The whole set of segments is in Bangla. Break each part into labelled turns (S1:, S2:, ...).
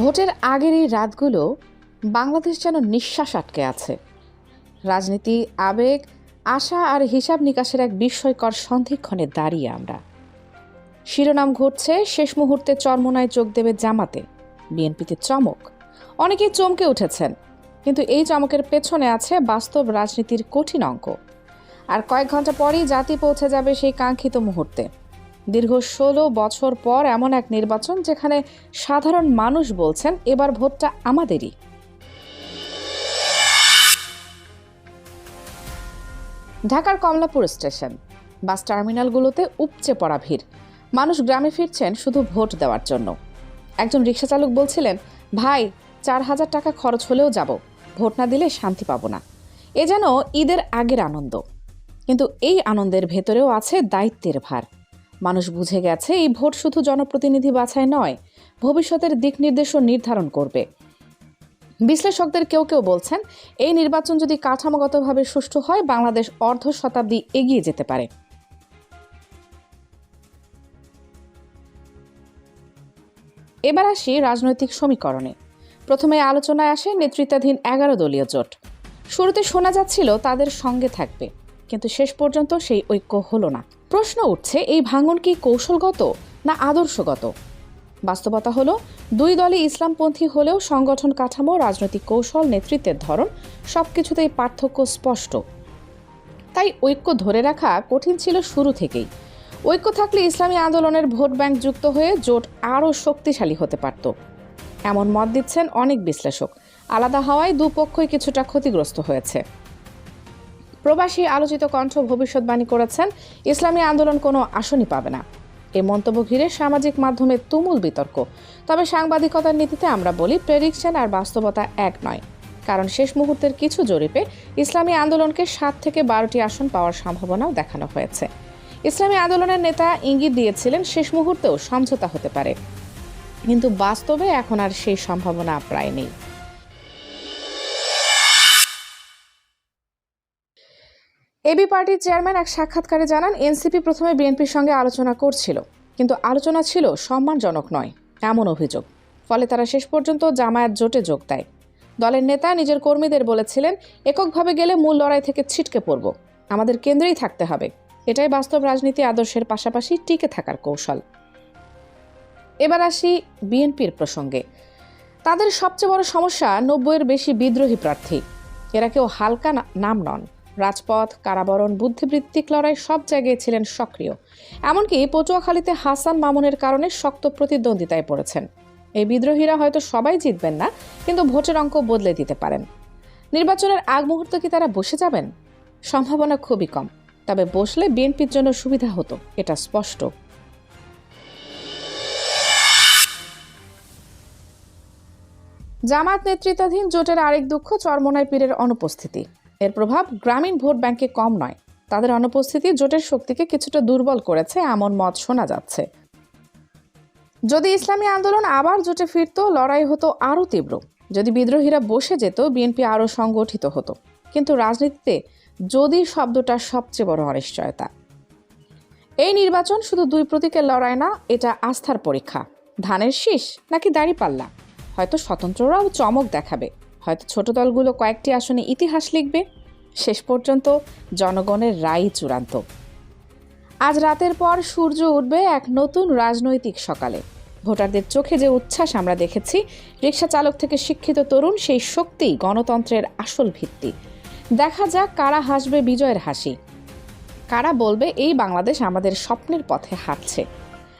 S1: ভোটের আগের এই রাতগুলো বাংলাদেশ যেন নিঃশ্বাস আটকে আছে। রাজনীতি, আবেগ, আশা আর হিসাব নিকাশের এক বিস্ময়কর সন্ধিক্ষণে দাঁড়িয়ে আমরা। শিরোনাম ঘটছে শেষ মুহূর্তে চরমোনায় যোগ দেবে জামাতে। বিএনপিতে চমক। অনেকেই চমকে উঠেছেন, কিন্তু এই চমকের পেছনে আছে বাস্তব রাজনীতির কঠিন অঙ্ক। আর কয়েক ঘণ্টা পরেই জাতি পৌঁছে যাবে সেই কাঙ্ক্ষিত মুহূর্তে। দীর্ঘ ষোলো বছর পর এমন এক নির্বাচন যেখানে সাধারণ মানুষ বলছেন, এবার ভোটটা আমাদেরই। ঢাকার কমলাপুর স্টেশন, বাস টার্মিনালগুলোতে উপচে পড়া ভিড়। মানুষ গ্রামে ফিরছেন শুধু ভোট দেওয়ার জন্য। একজন রিক্সা চালক বলছিলেন, ভাই, চার হাজার টাকা খরচ হলেও যাব, ভোট না দিলে শান্তি পাবো না। এ যেন ঈদের আগের আনন্দ। কিন্তু এই আনন্দের ভেতরেও আছে দায়িত্বের ভার। মানুষ বুঝে গেছে, এই ভোট শুধু জনপ্রতিনিধি বাছাই নয়, ভবিষ্যতের দিক নির্দেশও নির্ধারণ করবে। বিশ্লেষকদের কেউ কেউ বলছেন, এই নির্বাচন যদি কাঠামোগতভাবে সুষ্ঠু হয়, বাংলাদেশ অর্ধ শতাব্দী এগিয়ে যেতে পারে। এবার আসি রাজনৈতিক সমীকরণে। প্রথমে আলোচনায় আসে নেতৃত্বাধীন এগারো দলীয় জোট। শুরুতে শোনা যাচ্ছিল তাদের সঙ্গে থাকবে। কিন্তু শেষ পর্যন্ত সেই ঐক্য হলো না। প্রশ্ন উঠছে, এই ভাঙন কি কৌশলগত না আদর্শগত? বাস্তবতা হলো, দুই দলই ইসলামপন্থী হলেও সংগঠন কাঠামো, রাজনৈতিক কৌশল, নেতৃত্বের ধরন সবকিছুতেই পার্থক্য স্পষ্ট। তাই ঐক্য ধরে রাখা কঠিন ছিল শুরু থেকেই। ঐক্য থাকলে ইসলামী আন্দোলনের ভোট ব্যাংক যুক্ত হয়ে জোট আরও শক্তিশালী হতে পারত। এমন মত দিচ্ছেন অনেক বিশ্লেষক। আলাদা হওয়ায় দুপক্ষই কিছুটা ক্ষতিগ্রস্ত হয়েছে। প্রবাসী আলোচিত কণ্ঠ ভবিষ্যৎবাণী করেছেন, ইসলামী আন্দোলন কোনো আসনই পাবে না। এই মন্তব্য ঘিরে সামাজিক মাধ্যমে তুমুল বিতর্ক। তবে সাংবাদিকতার নীতিতে আমরা বলি প্রেডিকশন আর বাস্তবতা এক নয়। কারণ শেষ মুহূর্তের কিছু জরিপে ইসলামী আন্দোলনকে সাত থেকে বারোটি আসন পাওয়ার সম্ভাবনাও দেখানো হয়েছে। ইসলামী আন্দোলনের নেতা ইঙ্গিত দিয়েছিলেন, শেষ মুহূর্তেও সমঝোতা হতে পারে। কিন্তু বাস্তবে এখন আর সেই সম্ভাবনা প্রায় নেই। এবি পার্টির চেয়ারম্যান এক সাক্ষাৎকারে জানান, এনসিপি প্রথমে বিএনপির সঙ্গে আলোচনা করছিল, কিন্তু আলোচনা ছিল সম্মানজনক নয়, এমন অভিযোগ। ফলে তারা শেষ পর্যন্ত জামায়াত জোটে যোগ দেয়। দলের নেতা নিজের কর্মীদের বলেছিলেন, এককভাবে গেলে মূল লড়াই থেকে ছিটকে পড়ব। আমাদের কেন্দ্রেই থাকতে হবে। এটাই বাস্তব রাজনীতি আদর্শের পাশাপাশি টিকে থাকার কৌশল। এবার আসি বিএনপির প্রসঙ্গে। তাদের সবচেয়ে বড় সমস্যা নব্বইয়ের বেশি বিদ্রোহী প্রার্থী। এরা কেউ হালকা নাম নন। রাজপথ, কারাবরণ, বুদ্ধিবৃত্তিক লড়াই সব জায়গায় ছিলেন সক্রিয়। এমনকি পটুয়াখালীতে হাসান মামুনের কারণে শক্ত প্রতিদ্বন্দ্বিতায় পড়েছেন। এই বিদ্রোহীরা হয়তো সবাই জিতবেন না, কিন্তু ভোটের অঙ্ক বদলে দিতে পারেন। নির্বাচনের আগ মুহূর্তে কি তারা বসে যাবেন? সম্ভাবনা খুবই কম। তবে বসলে বিএনপির জন্য সুবিধা হতো, এটা স্পষ্ট। জামাত নেতৃত্বাধীন জোটের আরেক দুঃখ চরমোনাই পীরের অনুপস্থিতি। এর প্রভাব গ্রামীণ ভোট ব্যাংকে কম নয়। তাদের অনুপস্থিতি জোটের শক্তিকে কিছুটা দুর্বল করেছে এমন মত শোনা যাচ্ছে। যদি ইসলামী আন্দোলন আবার জোটে ফিরত, লড়াই হতো আরও তীব্র। যদি বিদ্রোহীরা বসে যেত, বিএনপি আরও সংগঠিত হতো। কিন্তু রাজনীতিতে যদি শব্দটা সবচেয়ে বড় অনিশ্চয়তা। এই নির্বাচন শুধু দুই প্রতীকের লড়াই না, এটা আস্থার পরীক্ষা। ধানের শীষ নাকি দাঁড়িপাল্লা? হয়তো স্বতন্ত্ররাও চমক দেখাবে। হয়তো ছোট দলগুলো কয়েকটি আসনে ইতিহাস লিখবে। শেষ পর্যন্ত জনগণের রায় চূড়ান্ত। আজ রাতের পর সূর্য উঠবে এক নতুন রাজনৈতিক সকালে। ভোটারদের চোখে যে উচ্ছ্বাস আমরা দেখেছি, রিক্সা চালক থেকে শিক্ষিত তরুণ, সেই শক্তিই গণতন্ত্রের আসল ভিত্তি। দেখা যাক কারা হাসবে বিজয়ের হাসি। কারা বলবে, এই বাংলাদেশ আমাদের স্বপ্নের পথে হাঁটছে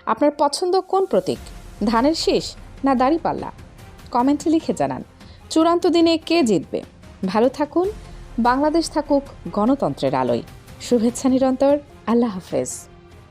S1: আপনার পছন্দ কোন প্রতীক? ধানের শীষ না দাড়িপাল্লা? কমেন্টে লিখে জানান। চূড়ান্ত দিনে কে জিতবে? ভালো থাকুন বাংলাদেশ থাকুক গণতন্ত্রের আলোয়। শুভেচ্ছা নিরন্তর আল্লাহ হাফেজ।